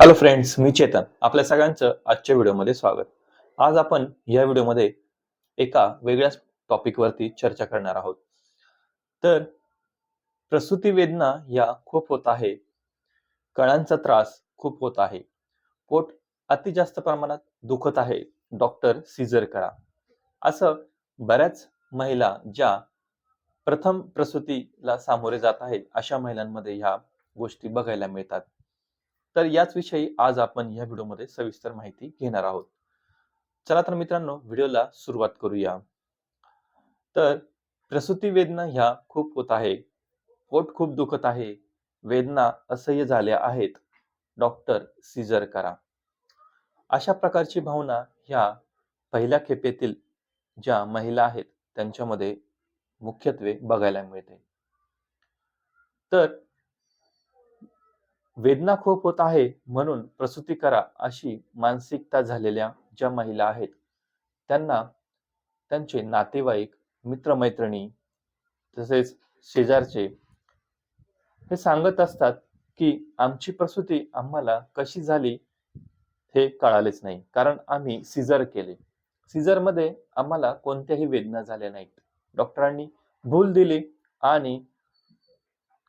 Hello friends मी चेतन. आपल्या सगळ्यांचं आजच्या व्हिडिओमध्ये स्वागत. आज आपण या व्हिडिओमध्ये एका वेगळ्याच टॉपिकवरती चर्चा करणार आहोत. तर प्रसूती वेदना या खूप होत आहे. कळांचा त्रास खूप होत आहे. पोट अति जास्त प्रमाणात दुखत आहे. डॉक्टर सीझर करा. असं बऱ्याच महिला ज्या प्रथम प्रसूतीला सामोरे जात आहेत अशा महिलांमध्ये ह्या गोष्टी बघायला मिळतात. तर याच विषयी आज आपण या व्हिडिओमध्ये सविस्तर माहिती घेणार आहोत. चला तर मित्रांनो व्हिडिओला सुरुवात करूया. तर प्रसूती वेदना ह्या खूप होत आहे. पोट खूप दुखत आहे. वेदना असह्य झाल्या आहेत. डॉक्टर सीजर करा. अशा प्रकारची भावना ह्या पहिल्या खेपेतील ज्या महिला आहेत त्यांच्यामध्ये मुख्यत्वे बघायला मिळते. तर वेदना खूप होत आहे म्हणून प्रसूती करा अशी मानसिकता झालेल्या ज्या महिला आहेत. त्यांना त्यांचे नातेवाईक मित्रमैत्रिणी तसेच शेजारचे हे सांगत असतात की आमची प्रसूती आम्हाला कशी झाली हे कळालेच नाही. कारण आम्ही सिजर केले. सिजरमध्ये आम्हाला कोणत्याही वेदना झाल्या नाहीत. डॉक्टरांनी भूल दिली आणि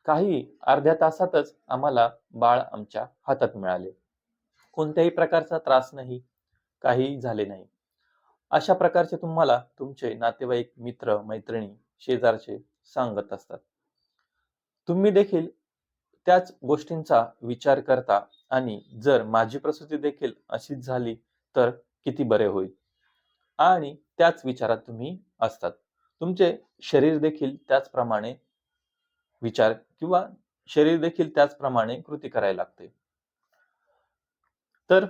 काही अर्ध्या तासातच आम्हाला बाळ आमच्या हातात मिळाले. कोणत्याही प्रकारचा त्रास नाही काही झाले नाही. अशा प्रकारचे तुम्हाला तुमचे नातेवाईक मित्र मैत्रिणी शेजारचे सांगत असतात. तुम्ही देखील त्याच गोष्टींचा विचार करता आणि जर माझी प्रसूती देखील अशीच झाली तर किती बरे होईल? आणि त्याच विचारात तुम्ही असतात. तुमचे शरीर देखील त्याचप्रमाणे विचार किंवा शरीर देखील त्याचप्रमाणे कृती करायला लागते. तर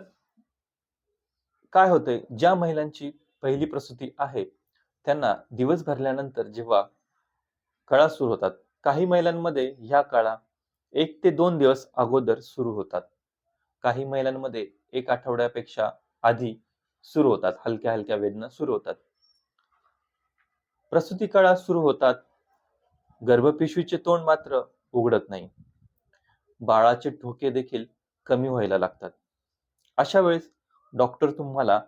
काय होते ज्या महिलांची पहिली प्रसूती आहे त्यांना दिवस भरल्यानंतर जेव्हा कळा सुरू होतात काही महिलांमध्ये ह्या कळा एक ते दोन दिवस अगोदर सुरू होतात. काही महिलांमध्ये एक आठवड्यापेक्षा आधी सुरू होतात हलक्या हलक्या वेदना सुरू होतात. प्रसूती कळा सुरू होतात गर्भपिशवीचे तोंड मात्र उघडत नाही. बाळाचे ठोके देखील कमी व्हायला लागतात. अशा वेळेस डॉक्टर तुम्हाला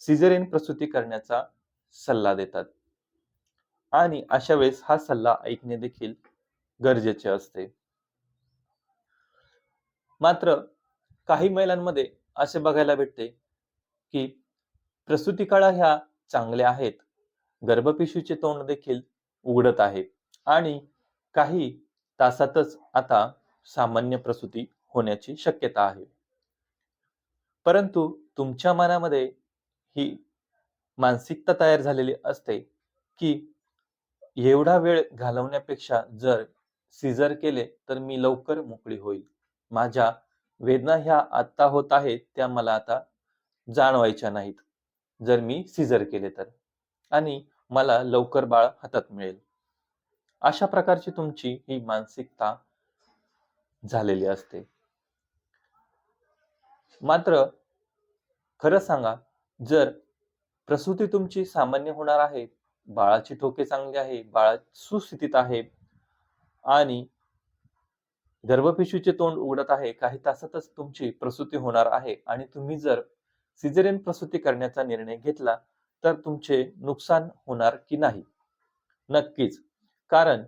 सिझेरियन प्रसूती करण्याचा सल्ला देतात. आणि अशा वेळेस हा सल्ला ऐकणे देखील गरजेचे असते. मात्र काही महिलांमध्ये असे बघायला भेटते की प्रसूती काळा ह्या चांगल्या आहेत. गर्भपिशवीचे तोंड देखील उघडत आहे. आणि काही तासातच आता सामान्य प्रसूती होण्याची शक्यता आहे. परंतु तुमच्या मनामध्ये ही मानसिकता तयार झालेली असते की एवढा वेळ घालवण्यापेक्षा जर सिजर केले तर मी लवकर मोकळी होईल. माझ्या वेदना ह्या आत्ता होत आहेत त्या मला आता जाणवायच्या नाहीत. जर मी सिजर केले तर. आणि मला लवकर बाळ हातात मिळेल. अशा प्रकारची तुमची ही मानसिकता झालेली असते. मात्र खरं सांगा जर प्रसूती तुमची सामान्य होणार आहे बाळाची ठोके चांगली आहे बाळा सुस्थितीत आहे आणि गर्भपिशूचे तोंड उघडत आहे काही तासातच तुमची प्रसूती होणार आहे आणि तुम्ही जर सिझेरियन प्रसूती करण्याचा निर्णय घेतला तर तुमचे नुकसान होणार की नाही? नक्कीच. कारण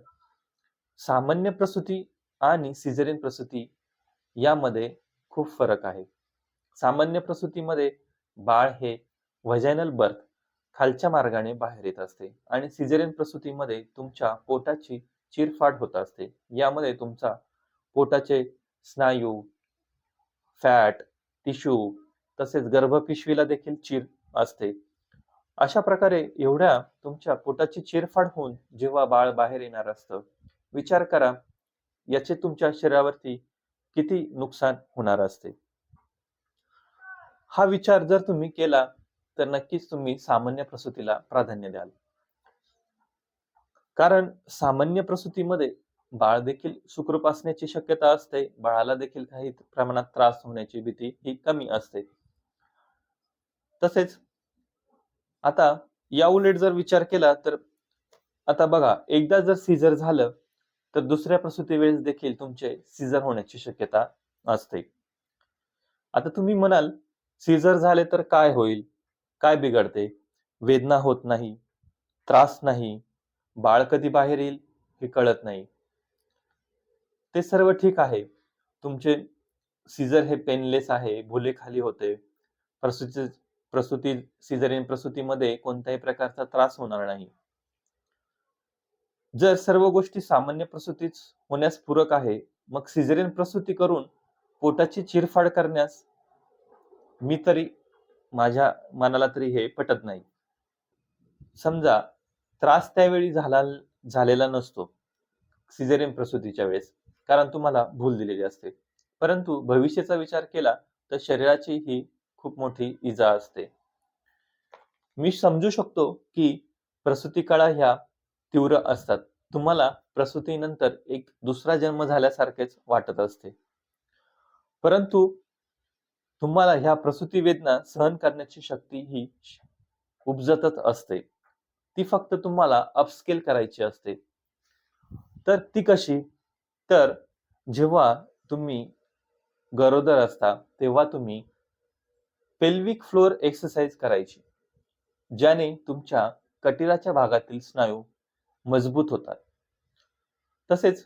सामान्य प्रसूती आणि सिझेरियन प्रसूती यामध्ये खूप फरक आहे. सामान्य प्रसूतीमध्ये बाळ हे व्हजायनल बर्थ खालच्या मार्गाने बाहेर येत असते आणि सिझेरियन प्रसूतीमध्ये तुमच्या पोटाची चिरफाड होत असते. यामध्ये तुमचा पोटाचे स्नायू फॅट टिश्यू तसेच गर्भपिशवीला देखील चीर असते. अशा प्रकारे एवढ्या तुमच्या पोटाची चिरफाड होऊन जेव्हा बाळ बाहेर येणार असतं विचार करा याचे तुमच्या शरीरावरती किती नुकसान होणार असते? हा विचार जर तुम्ही केला तर नक्कीच तुम्ही सामान्य प्रसूतीला प्राधान्य द्याल. कारण सामान्य प्रसूतीमध्ये बाळ देखील सुखरूप असण्याची शक्यता असते बाळाला देखील काही प्रमाणात त्रास होण्याची भीती ही कमी असते. तसेच आता या उलट जर विचार केला तर आता बघा एकदा जर सीझर झालं तर दुसऱ्या प्रसूती वेळेस देखील तुमचे सीझर होण्याची शक्यता असते. आता तुम्ही म्हणाल सीझर झाले तर काय होईल? काय बिघडते? वेदना होत नाही त्रास नाही बाळ कधी बाहेर येईल हे कळत नाही. ते सर्व ठीक आहे. तुमचे सीझर हे पेनलेस आहे भुले खाली होते. प्रसूती प्रसूती सिझरियन प्रसूतीमध्ये कोणत्याही प्रकारचा त्रास होणार नाही. जर सर्व गोष्टी सामान्य प्रसूतीच होण्यास पूरक आहे मग सिझरियन प्रसूती करून पोटाची चिरफाड करण्यास मी तरी माझ्या मनाला तरी हे पटत नाही. समजा त्रास त्यावेळी झाला झालेला नसतो सिझेरियन प्रसूतीच्या वेळेस कारण तुम्हाला भूल दिलेली असते. परंतु भविष्याचा विचार केला तर शरीराची ही खूप मोठी इजा असते. मी समजू शकतो की प्रसूती काळा ह्या तीव्र असतात. तुम्हाला प्रसूतीनंतर एक दुसरा जन्म झाल्यासारखेच वाटत असते. परंतु तुम्हाला ह्या प्रसूती वेदना सहन करण्याची शक्ती ही उपजतच असते. ती फक्त तुम्हाला अपस्केल करायची असते. तर ती कशी? तर जेव्हा तुम्ही गरोदर असता तेव्हा तुम्ही पेल्विक फ्लोअर एक्सरसाइज करायची ज्याने तुमच्या कटिराच्या भागातील स्नायू मजबूत होतात. तसेच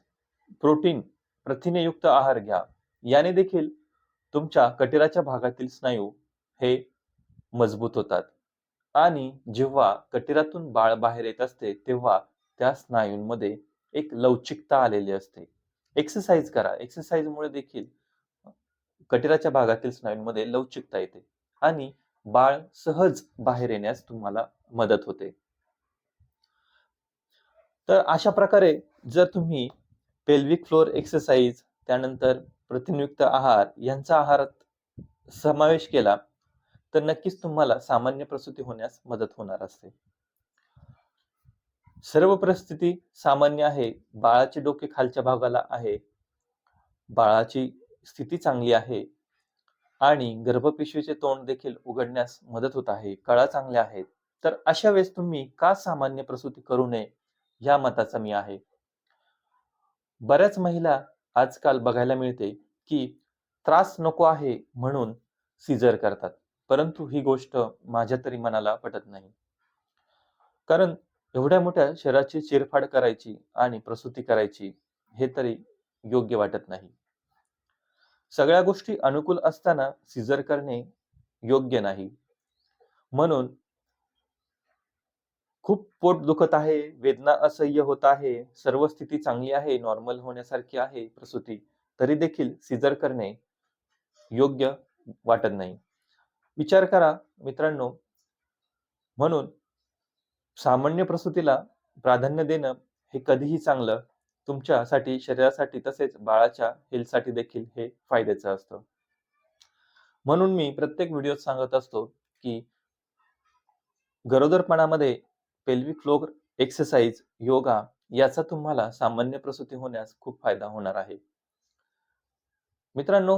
प्रोटीन प्रथिनेयुक्त आहार घ्या. याने देखील तुमच्या कटिराच्या भागातील स्नायू हे मजबूत होतात. आणि जेव्हा कटिरातून बाळ बाहेर येत असते तेव्हा त्या स्नायूंमध्ये एक लवचिकता आलेली असते. एक्सरसाइज करा. एक्सरसाइजमुळे देखील कटिराच्या भागातील स्नायूंमध्ये लवचिकता येते. आणि बाळ सहज बाहेर येण्यास तुम्हाला मदत होते. तर अशा प्रकारे जर तुम्ही पेल्विक फ्लोअर एक्सरसाइज त्यानंतर प्रथिनयुक्त आहार यांचा आहारात समावेश केला तर नक्कीच तुम्हाला सामान्य प्रसूती होण्यास मदत होणार असते. सर्व परिस्थिती सामान्य आहे. बाळाचे डोके खालच्या भागाला आहे. बाळाची स्थिती चांगली आहे. आणि गर्भपिशवीचे तोंड देखील उघडण्यास मदत होत आहे. कळा चांगल्या आहेत. तर अशा वेळेस तुम्ही का सामान्य प्रसूती करू नये या मताचा मी आहे. बऱ्याच महिला आजकाल बघायला मिळते की त्रास नको आहे म्हणून सिजर करतात. परंतु ही गोष्ट माझ्या तरी मनाला पटत नाही. कारण एवढ्या मोठ्या शरीराची चिरफाड करायची आणि प्रसूती करायची हे तरी योग्य वाटत नाही. सगळ्या गोष्टी अनुकूल असताना सिजर करणे योग्य नाही. म्हणून खूप पोट दुखत आहे वेदना असह्य होत आहे सर्व स्थिती चांगली आहे नॉर्मल होण्यासारखी आहे प्रसूती तरी देखील सिजर करणे योग्य वाटत नाही. विचार करा मित्रांनो म्हणून सामान्य प्रसूतीला प्राधान्य देणं हे कधीही चांगलं तुमच्यासाठी शरीरासाठी तसेच बाळाच्या हेल्थसाठी देखील हे फायद्याचं असतं. म्हणून मी प्रत्येक व्हिडिओत सांगत असतो की गरोदरपणामध्ये पेल्विक फ्लोर एक्सरसाइज योगा याचा तुम्हाला सामान्य प्रसूती होण्यास खूप फायदा होणार आहे. मित्रांनो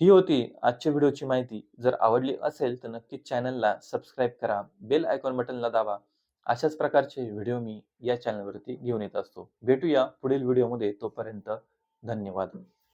ही होती आजच्या व्हिडिओची माहिती. जर आवडली असेल तर नक्कीच चॅनलला सबस्क्राईब करा. बेल आयकॉन बटनला दाबा. अशाच प्रकारचे व्हिडिओ मी या चॅनलवरती घेऊन येत असतो. भेटूया पुढील व्हिडिओमध्ये. तोपर्यंत धन्यवाद.